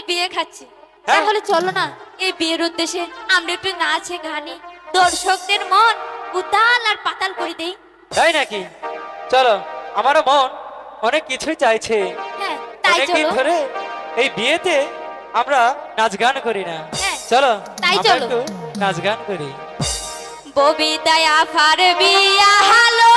একটি বিয়ে খাচ্ছি। হ্যাঁ। তাহলে চলো না এই বিয়ের উদ্দেশ্যে আমরা একটু নাচে গানে দর্শকদের মন উতাল আর পাতাল করে দেই। তাই নাকি? চলো আমারও মন অনেক কিছুই চাইছে। হ্যাঁ তাই অনেকদিন চলো। ধরে এই বিয়েতে আমরা নাচ গান করি না। হ্যাঁ, চলো তাই আমরা চলো। একটু নাচ গান করি। ববিতায় আফার বিয়া হালো।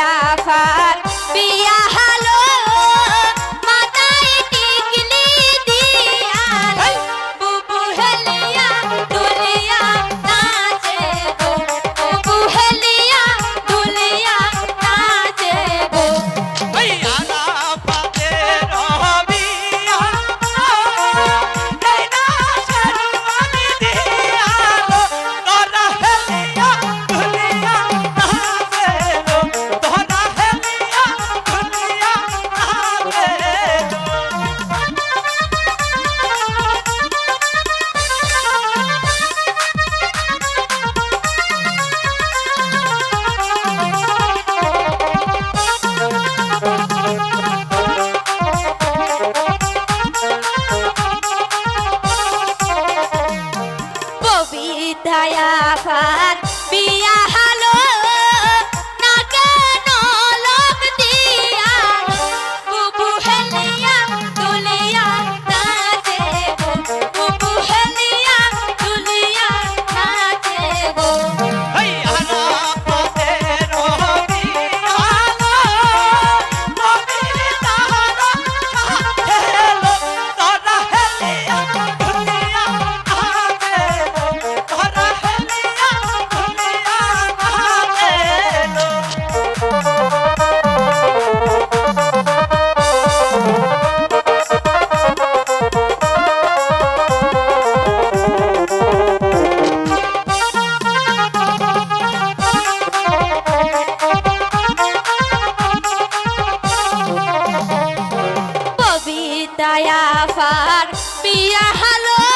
আফার বিয়া হালো কবিতায় ফার বিয়া হালো